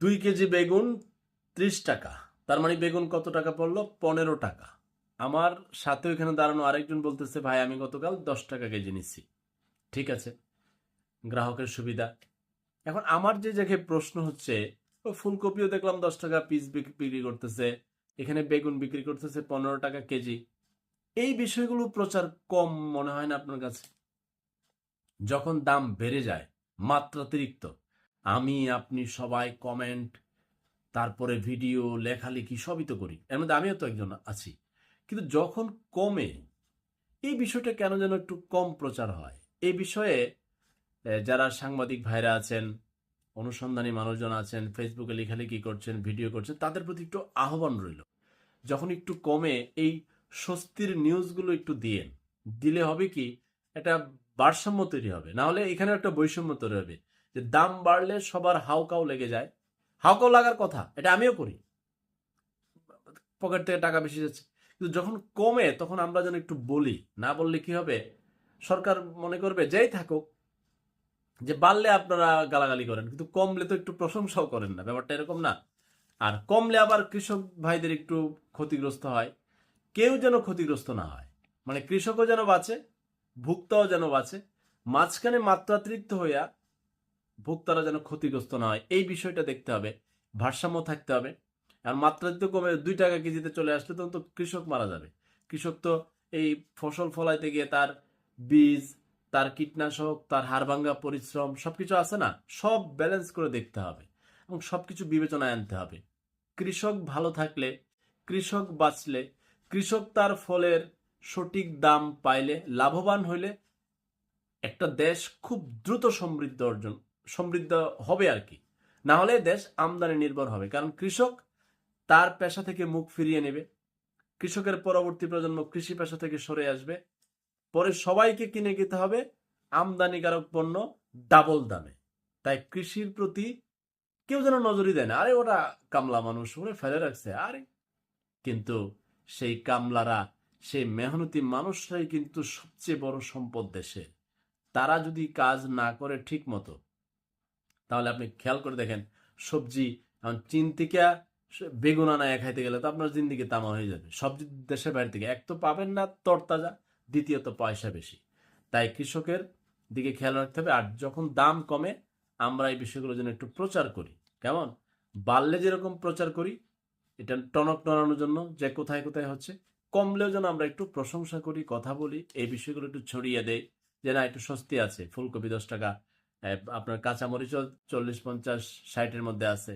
দুই কেজি বেগুন ত্রিশ টাকা। তার মানে বেগুন কত টাকা পড়ল? পনেরো টাকা। আমার সাথে এখানে দাঁড়ানো আরেকজন বলতেছে, ভাই, আমি গতকাল দশ টাকা কেজি নিচ্ছি। ঠিক আছে, গ্রাহকের সুবিধা। এখন আমার যে জায়গায় প্রশ্ন হচ্ছে ফুলকপিও দেখলাম দশ টাকা পিস বিক্রি করতেছে, এখানে বেগুন বিক্রি করতেছে পনেরো টাকা কেজি। এই বিষয়গুলো প্রচার কম মনে হয় না আপনার কাছে? যখন দাম বেড়ে যায় মাত্রাতিরিক্ত আমি, আপনি সবাই কমেন্ট তারপরে ভিডিও লেখালেখি সবই তো করি। এর মধ্যে আমিও তো একজন আছি। কিন্তু যখন কমে, এই বিষয়টা কেন যেন একটু কম প্রচার হয়? এই বিষয়ে যারা সাংবাদিক ভাইরা আছেন, অনুসন্ধানী মানুষজন আছেন ফেসবুকে লেখালেখি করছেন ভিডিও করছেন, তাদের প্রতি একটু আহ্বান রইল। যখন একটু কমে, এই স্বস্তির নিউজগুলো একটু দিয়েন। দিলে হবে কি, একটা ভারসাম্য তৈরি হবে। না হলে এখানে একটা বৈষম্য তৈরি হবে। যে দাম বাড়লে সবার হাউকাও লেগে যায়। হাউকাও লাগার কথা, এটা আমিও করি। পকেট থেকে টাকা বেশি যাচ্ছে। কিন্তু যখন কমে, তখন আমরা যেন একটু বলি। না বললে কি হবে? সরকার মনে করবে, যেই থাকুক, যে বাড়লে আপনারা গালাগালি করেন, কিন্তু কমলে তো একটু প্রশংসাও করেন না, ব্যাপারটা এরকম না। আর কমলে আবার কৃষক ভাইদের একটু ক্ষতিগ্রস্ত হয়। কেউ যেন ক্ষতিগ্রস্ত না হয়। মানে কৃষকও যেন বাঁচে, ভুক্তাও যেন বাঁচে। মাঝখানে মাত্রাতিরিক্ত হইয়া ভোক্তারা যেন ক্ষতিগ্রস্ত না হয়, এই বিষয়টা দেখতে হবে। ভারসাম্য থাকতে হবে। আর মাত্রাতিরিক্ত কমে দুই টাকা কেজিতে চলে আসলে তখন তো কৃষক মারা যাবে। কৃষক তো এই ফসল ফলাইতে গিয়ে তার বীজ, তার কীটনাশক, তার হাড়ভাঙ্গা পরিশ্রম সবকিছু আছে না? সব ব্যালেন্স করে দেখতে হবে এবং সবকিছু বিবেচনায় আনতে হবে। কৃষক ভালো থাকলে, কৃষক বাঁচলে, কৃষক তার ফলের সঠিক দাম পাইলে, লাভবান হইলে একটা দেশ খুব দ্রুত সমৃদ্ধ অর্জন সমৃদ্ধ হবে আর কি। না হলে দেশ আমদানি নির্ভর হবে। কারণ কৃষক তার পেশা থেকে মুখ ফিরিয়ে নেবে। কৃষকের পরবর্তী প্রজন্ম কৃষি পেশা থেকে সরে আসবে। পরে সবাইকে কিনে খেতে হবে আমদানিকারক পণ্য ডাবল দামে। তাই কৃষির প্রতি কেউ যেন নজরই দেয় না। আরে ওরা কামলা মানুষ ওরে ফেলে রাখছে। আরে কিন্তু সেই কামলারা, সেই মেহনতি মানুষরাই কিন্তু সবচেয়ে বড় সম্পদ দেশের। তারা যদি কাজ না করে ঠিক মতো তাহলে আপনি খেয়াল করে দেখেন, সবজি এখন চীন থেকে বেগুন আনা খাইতে গেলে তো আপনার জিন্দিগি তামা হয়ে যাবে। সবজি দেশের বাইরে থেকে এক তো পাবেন না তরতাজা, দ্বিতীয়ত পয়সা বেশি। তাই কৃষকের দিকে খেয়াল রাখতে হবে। আর যখন দাম কমে, আমরা এই বিষয়গুলো যেন একটু প্রচার করি। কেমন? বাড়লে যেরকম প্রচার করি, এটা টনক টনানোর জন্য যে কোথায় কোথায় হচ্ছে, কমলেও যেন আমরা একটু প্রশংসা করি, কথা বলি, এই বিষয়গুলো একটু ছড়িয়ে দেয় যে না, একটু স্বস্তি আছে। ফুলকপি দশ টাকা আপনার কাঁচামরিচও চল্লিশ পঞ্চাশ ষাটের মধ্যে আছে।